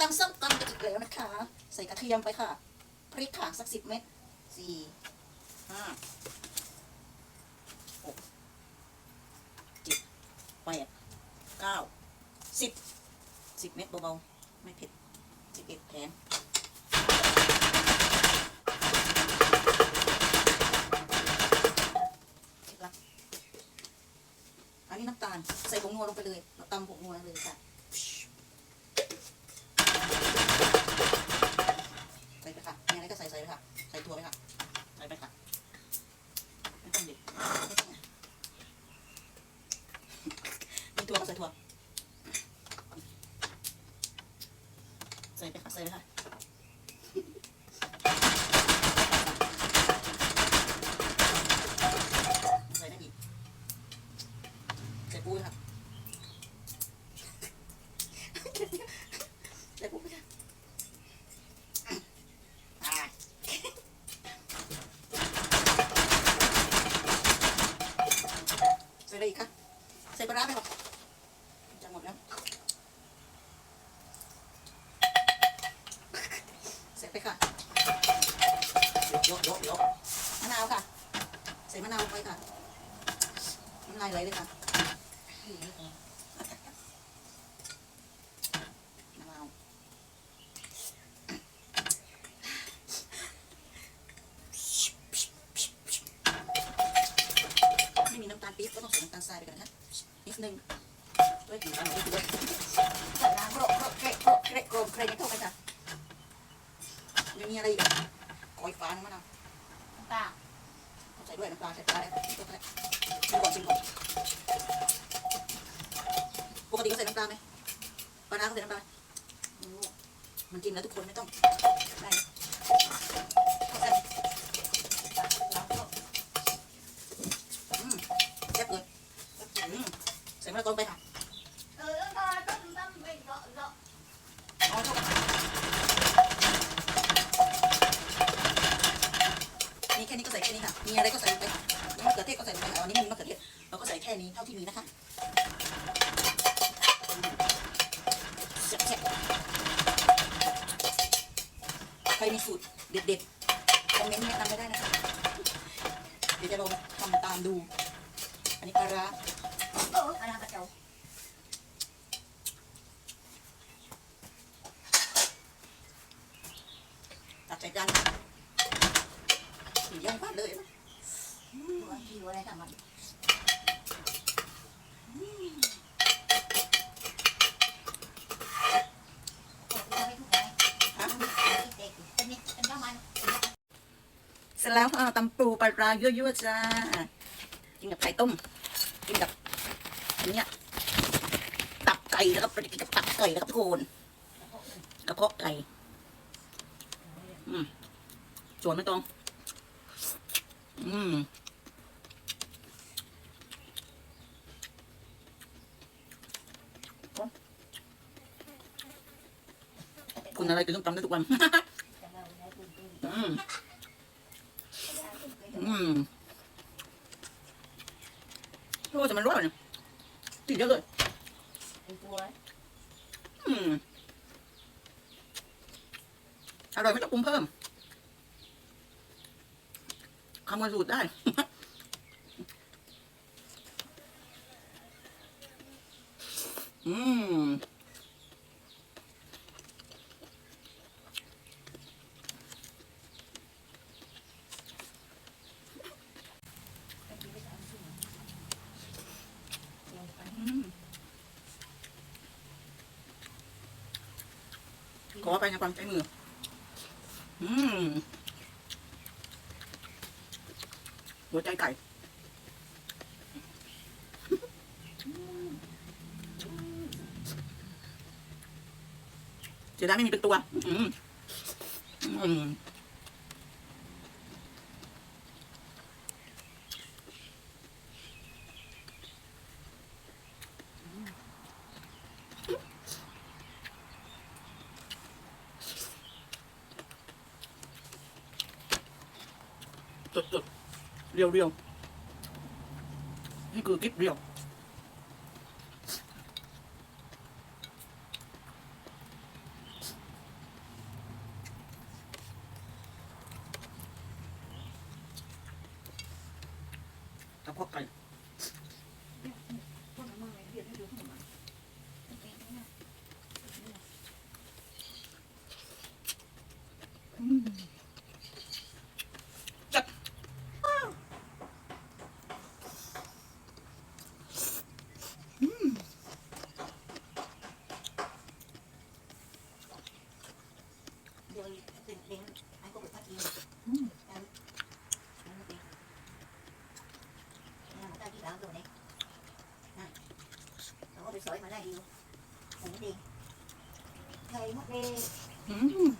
ตำส้มตำกันอีกแล้วนะคะ ใส่กระเทียมไปค่ะ พริกค่ะสักสิบเม็ดสี่ห้าหกเจ็ดแปดเก้าสิบสิบเม็ดเบาๆ ไม่เผ็ดสิบเอ็ดแถมอันนี้น้ำตาล ใส่ผงนัวลงไปเลยเราตำผงนัวเลยค่ะ ใส่ไปค่ะมีอะไรก็ใส่ใส่ไปค่ะ ใส่ถั่วไปค่ะ ใส่ไปค่ะไม่ต้องดิบไม่ต้องอะมีถั่วก็ใส่ถั่ว ใส่ไปค่ะใส่ไปค่ะใส่ได้อีกใส่ปูค่ะใส่ปูค่ะอ่าใส่อะไรอีกคะใส่ปลาร้าไปก่อนจะหมดแล้ว ใส่ไปค่ะ ยกยกยกมะนาวค่ะ ใส่มะนาวลงไปค่ะน้ำลายไหลเลยค่ะมะนาวไม่มีน้ำตาลปี๊บก็ต้องใส่น้ำตาลทรายไปก่อนนะคะนิดนึงด้วยกลิ่นอร่อยด้วยใส่น้ำโครกโครกเกะโครกเกะโครกเครกเข้าไปค่ะยังมีอะไรอีก อะกอยฟ้าน้ำมะนาวตาเอาใส่ด้วยน้ำปลาใส่ปลาแล้วชิมก่อนชิมก่อนชิมก่อนปกติก็ใส่น้ำปลาไหมปลาร้าก็ใส่น้ำปลาไม่รู้มันกินแล้วทุกคนไม่ต้องได้เอาใส่อืมแซ่บเลยอืมใส่มะละกอลงไปค่ะ เออตาต้มต้มไปเลาะเลาะ เอาเข้ากันมีแค่นี้ก็ใส่แค่นี้ค่ะ มีอะไรก็ใส่ลงไปค่ะมีมะเขือ เทศก็ใส่ลงไปค่ะวันนี้ไม่มีมะเขือเทศเราก็ใส่แค่นี้เท่าที่มีนะคะแซ่บๆใครมีสูตรเด็ดๆคอมเมนต์แนะนำไม่ได้นะคะ เดี๋ยวจะลองทำตามดู อันนี้ปลาร้าโอ้อะไรกระเจ้าตัดใส่จานย่างพลาดเลยนะ หัวคิวอะไรทำมันไม่ถูกไหมฮะเด็กเป็นนี่เป็นเจ้ามันเสร็จแล้วตำปูปลาร้ายั่วๆจ้า กินกับไข่ต้ม กินกับอันเนี้ยตับไก่แล้วก็ไปกินกับตับไก่แล้วก็ทุกคนกระเพาะไก่ อืมสวนไม่ตรง อืม คุณอะไรกินต้องตำได้ทุกวัน อืมอืมโอ้แต่มันร้อนเนี่ยกินเยอะเลยอืมอร่อยไม่ต้องปรุงเพิ่มคำนวณสูตรได้อืม ขอไปในความใจมือ อืมหัวใจไก่เสียดาไม่มีเป็นตัว อืมอืม สุดๆ เรียวๆ นี่คือคลิปเรียว Apocalipsis. แล้วตัวนี้นั่นเราก็ไปสอยมาได้ดีผมดีไข่มดแดงอืม